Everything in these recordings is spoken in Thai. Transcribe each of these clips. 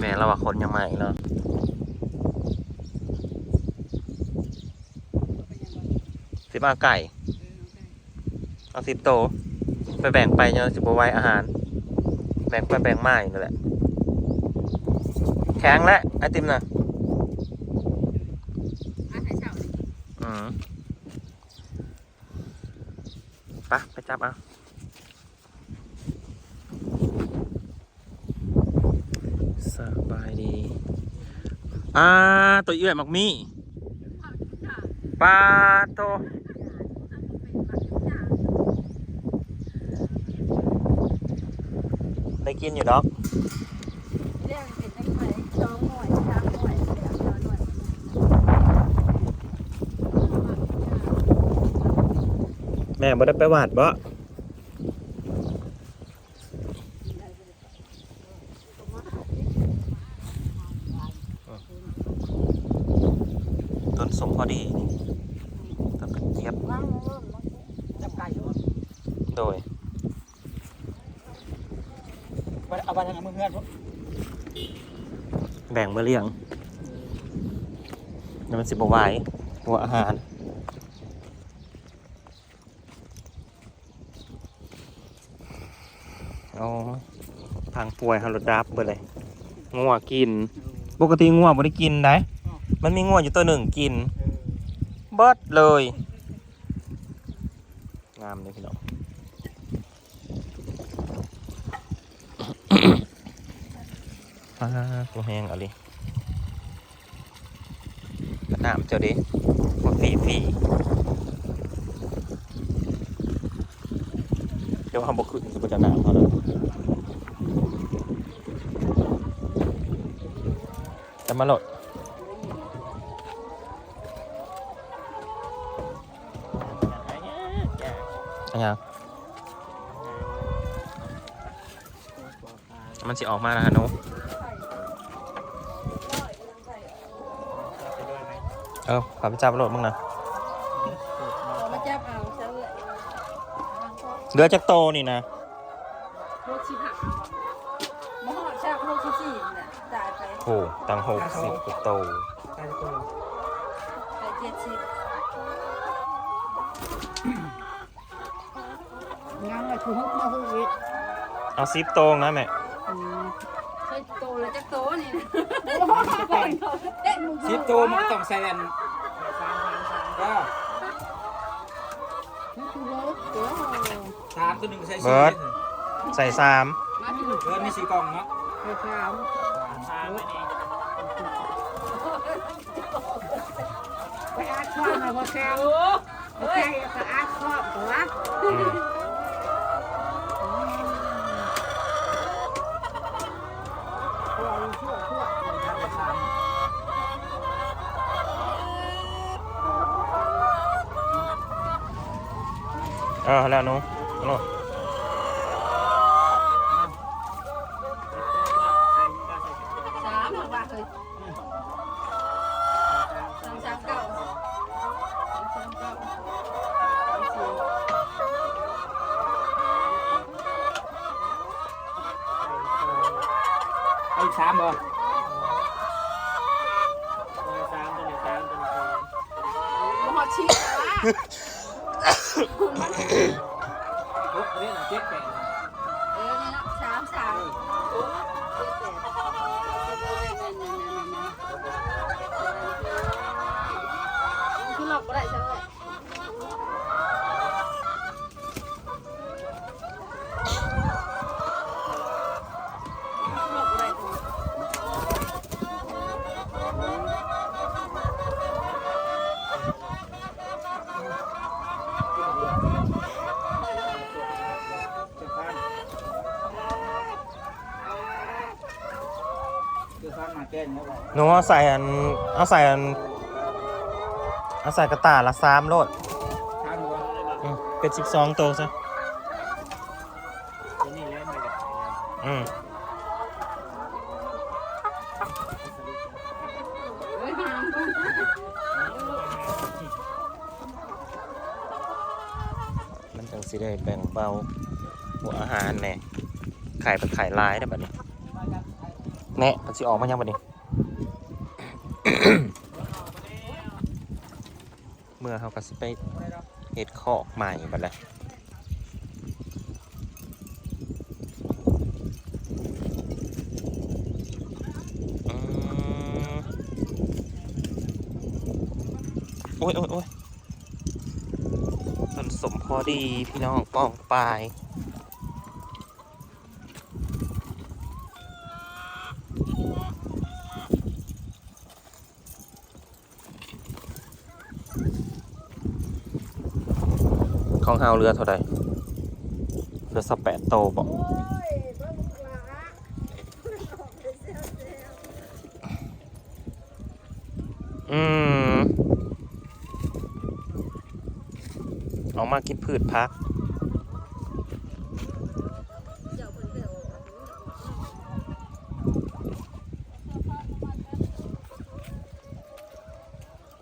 แม่เราว่าคนยังมาอีกเนาะสิบอาไก่เอาสิบโตวไปแบ่งไปเนาะสิบไว้อาหาร แบ่งไปแบ่งมาอยู่นั่นแหละ แข็งแล้วไอติมนะอาหารเช้านี่อืมไปะไปจับเอา สบายดีอ่าตัวเอื้อยมักมีปลาโตได้กินอยู่ดอกแม่บ่ได้ไปวาดบ่ สมพอดีต้นกระเจี๊ยบว่างเริ่มจับไก่อยู่โดยเอาไปทางมือเพื่อนพวกแบ่งมาเลี้ยงแล้วมันสิบไหวหัวอาหารเอาทางป่วยฮารถดับไปเลยงัวกิน ปกติงัวบ่ได้กินได้ มันมีงัวอยู่ตัวหนึ่งกินเบิดเลย งามเลยพี่น้องฟ้าตัวแห้งเอะไรกระน้ำเจ้าดิมาฟรีฟรีเดี๋ยวเขาบอกขึ้นจะเป็นกระน้ำเขาเลยจะมาโหลด ยังมันสิออกมาแล้วฮะหนุเออขับไปจับรถมึงนะเอามาจับเอาเสื้อเรือจากโตนี่นะโรคชิบหักมหอดชาบโรคชิสี่น่ะจ่ายไปโอ้ตังหกสิบกว่าโตตายตัวไปเจ็ดสิบ งานอะไรคือฮุกมาเอาซิปโตงนะแม่เคยโตแล้วจักโตนี่นะสิบตัวมันต้องใส่อันก็สามตัวหนึ่งใส่สี่ใส่สามมาที่เออมีสี่กล่องเนาะสามสามไม่ดีไปอาคอบมาพอแซวโอเคก็อาคอบตัว อืม ตัวชั่วชั่ว สาม เออแล้วหนุเอาโหลด สามหกบาทเลยสามสามเก้าสามสามเก้าสามสี่ เอาอีกสามบ่ มหอดชิบวะ ฮุกนี่นะเจ็ดแปด เออนี่นะสามสามเจ็ดแปดนั่นนั่นนั่นนั่นนั่นคือหลอกก็ได้ใช่ไหม เจ็ดพันเจ็ดพันมาแก้งแล้วบ่ หนูเอาใส่อันเอาใส่อันเอาใส่กระตาละสามโหลดสามหัวอืมเป็นสิบสองโตซะนี่เล่นไปกับอืมเฮ้ยหามก่อนมันจังสิได้แบ่งเบาหัวอาหารแน่ไข่เป็นไข่ลายได้แบบนี้ แน่มันสิออกมายังบัดนี้ เมื่อเขาก็สิไปเฮ็ดคอกใหม่บัดแล้วอืมโอ้ยโอ้ยโอ้ยต้นสมพอดีพี่น้องป้องปลาย ของเฮาเรือเท่าใดเรือสแปดโตบอกอืมออกมากินพืชพักเจ้าเพิ่นไปเอาอัน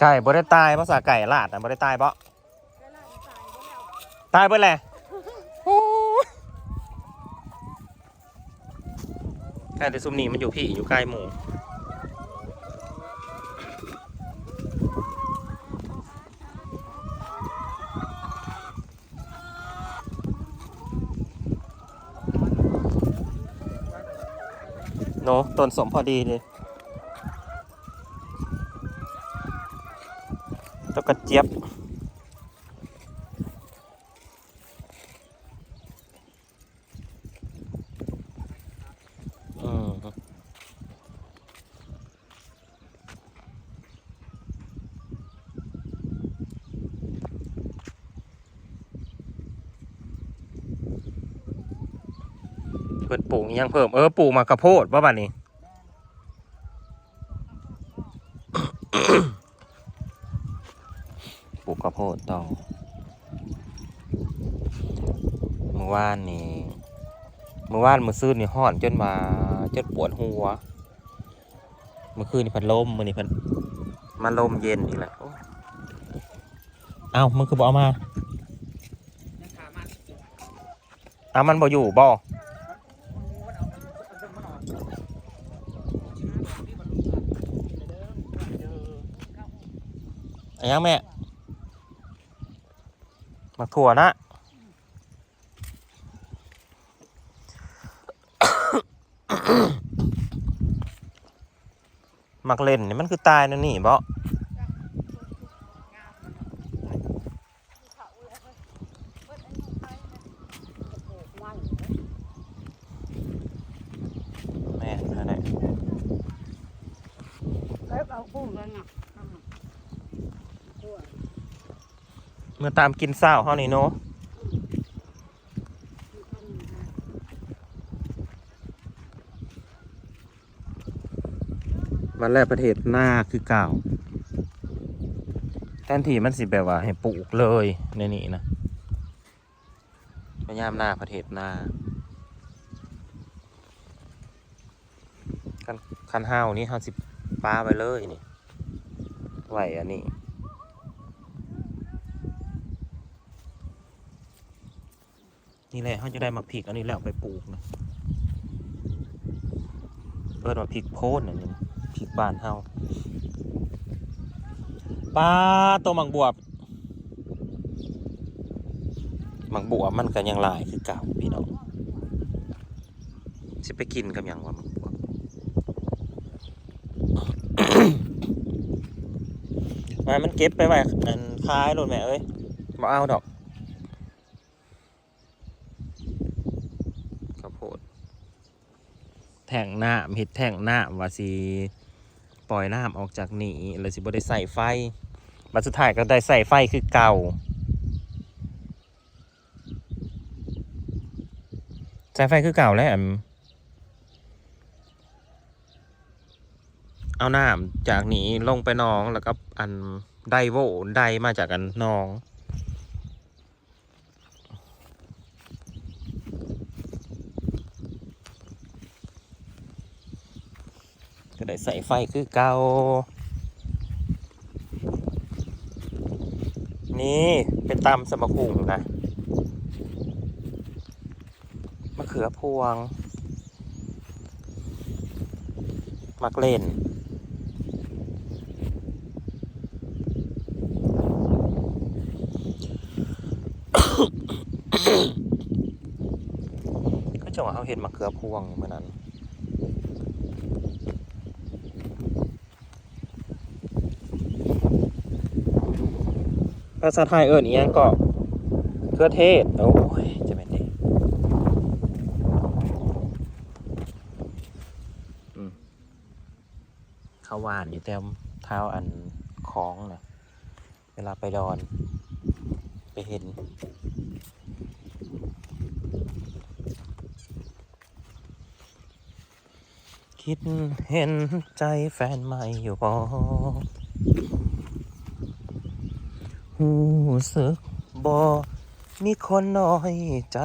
ไก่บ่ได้ตายภาษาไก่ลาดอะบ่ได้ตายบ่ ตายเบิดแหละโอ้ยไก่แต่ซุมนี้มันอยู่พี่อยู่ใกล้หมู่โนต้นสมพอดีเลยแล้วก็เจี๊ยบ เพิ่นปลูกอิหยังเพิ่มเออปลูกมากระโพดว่าบัดนี้ปลูกข้าวโพดต่อเมื่อวานนี่เมื่อวานมื้อซื่นนี่ฮ้อนจนมาจนปวดหัว เมื่อคืนนี่พัดลมมื้อนี้เพันมาลมเย็นอีกแล้วโอ้ยเอ้ามึงคือบ่เอามายังขามันอ้าวมันบ่อยู่บ่มันเอามันมันออกนี่มันลุกเด้อเด้อ อัน ยังแม่หมักถั่วนะหมักเล่นนี่มันคือตายนั่นนี่บ่แม่นเท่าไหร่ เมื่อตามกินข้าเฮานี่เนาะวันแรกประเทศหน้าคือเก่าแทนที่มันสิแบบว่าให้ปลูกเลยในนี้นะพยายามหน้าประเทศหน้าคันคันห้าวนี้เฮาสิบป้าไปเลยนี่ไหวอันนี้ นี่แหละเขาจะได้มาพริกอันนี้แล้วไปปลูกนะเปิดมาพริกโพนอันนี้พริกบานเฮาปลาตัวหมักบวบหมักบวบมันก็ยังหลายคือเก่าพี่น้องสิไปกินกับยังว่าหมักบวบมามันเก็บไปไว้อันคล้ายโลดแม่เอ้ยบ่เอาดอก ข้าวโพด แท่งน้ำเห็ดแท่งน้ำว่าสิปล่อยน้ำออกจากนี่แล้วสิบ่ได้ใส่ไฟบัดสุดท้ายก็ได้ใส่ไฟคือเก่าใส่ไฟคือเก่าแล้วอันเอาน้ำจากนี้ลงไปนองแล้วก็อันไดโวไดมาจากอันนอง ก็ได้ใส่ไฟคือเก่านี่เป็นตำสมคุงนะมะเขือพวง มักเล่นก็จังหวะเขาเห็นมะเขือพวงเมื่อนั้น ภาษาไทยเอิญอียังก็เครือเทศ โอ้ย จะเป็นดีอืมเขาหวานอยู่แต้มเท้าอันคล้องนะเวลาไปดอน ไปเห็นคิดเห็นใจแฟนใหม่อยู่พอ หูสึกบอมีคนน้อยใจ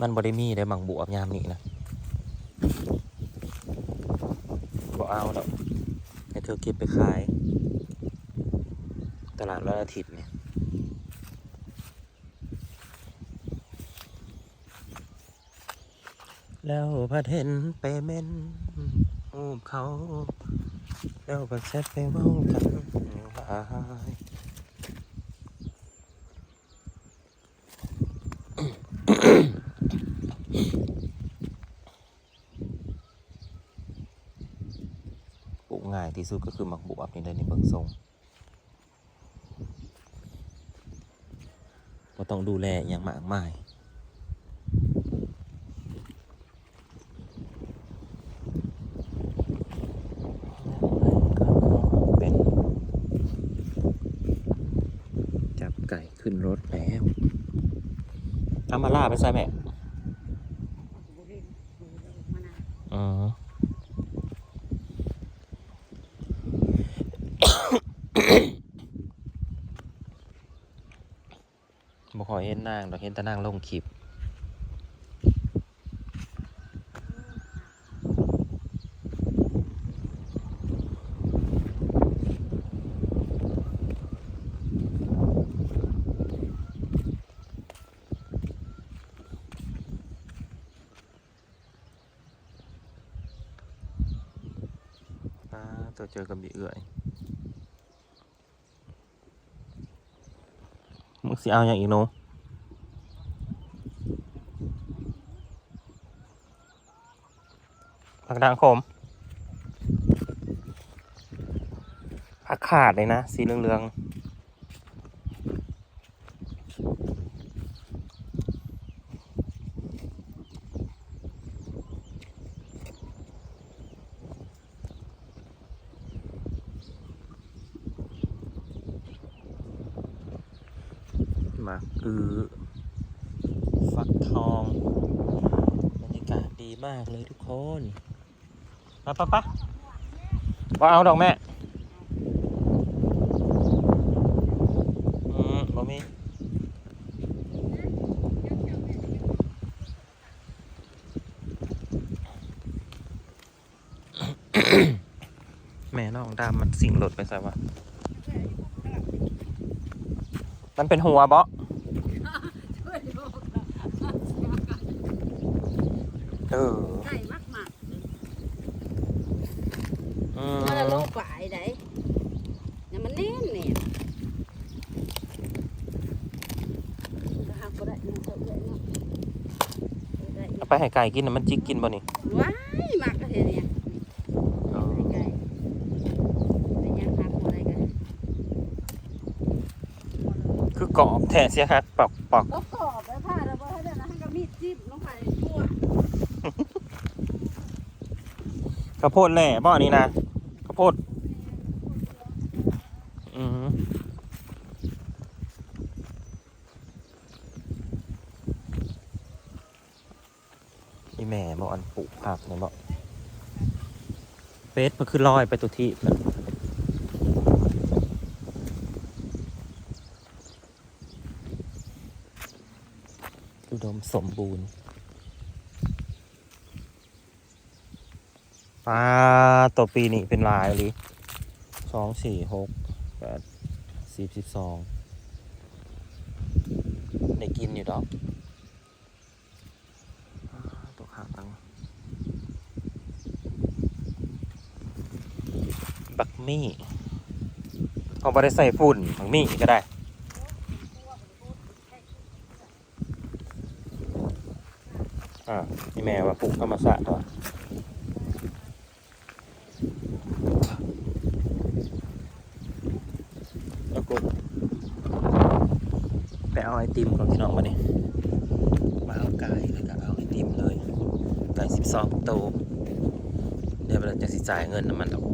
มันบ่ได้มีได้บังบวบยามนี้นะบ่เอาดอกให้เธอเก็บไปขาย ตลาดวันอาทิตย์เนี่ยแล้วพัดเห็นไปเม่นอูบเขา แล้วก็แชทไปเว้ากันหลายปลูกง่ายที่สุดก็คือหมักบวบนี่เลยในเบิ่งทรงบ่ต้องดูแลอหย่างมากมาย เป็น จับไก่ ขึ้นรถแล้วเอามาล่าไปใส่แม่อ๋อบ่ขอยเห็นนางดอกเห็นแต่นางลงคลิป เจอกับบีเอื่อยมึงสิเอาอย่างอีกโนผักดังขมผักขาดเลยนะ สีเหลืองๆมาอือฟักทอง บรรยากาศดีมากเลยทุกคนปะปะปะว่าเอาดอกแม่อืมบ่มีแม่น้องดำมันสิ่งหลดไปใส่วะมันเป็นหัวเบาะเออ ไก่มากมาก อืม มันละ โลกว่าไอ้ไหนเนี่ยมันแน่นเนี่ยก็หักก็ได้เนี่ยเอาเลยเนาะเอาได้เอาไปให้ไก่กินนะมันจิกกินบ่นี่ว้ายมากก็เท่เนี่ยเออไก่เป็นยังหักอะไรกันคือกรอบแทะเสียหักปอกปอกก็กรอบแล้วผ้าแล้วก็ให้ได้นะให้กับมีดจิ้มลงไปทั่วข้าวโพดแหล่บ่อันนี้นะข้าว โพดอืมอีแม่บ่อันปลูกผักเนี่ยบ่เป็ดมันคือลอยไปตัวที่อุดมสมบูรณ์ ฟ้าตัวปีนี่เป็นลายเลยสองสี่หกแปดสิบสิบสองได้กินอยู่ดอกตัวขาตังบักมี่เอาไปได้ใส่ฝุ่นบักมี่ก็ได้อ่ามีแมว่าปลูกธรรมชาติตัว ไอาไอติมก่อนพี่น้องมานี่มาเอาไก่แล้วก็เอาไอติมเลยไก่สิบสองตัวเดี๋ยวเราจะสิจ่ายเงินน้ำมันดอก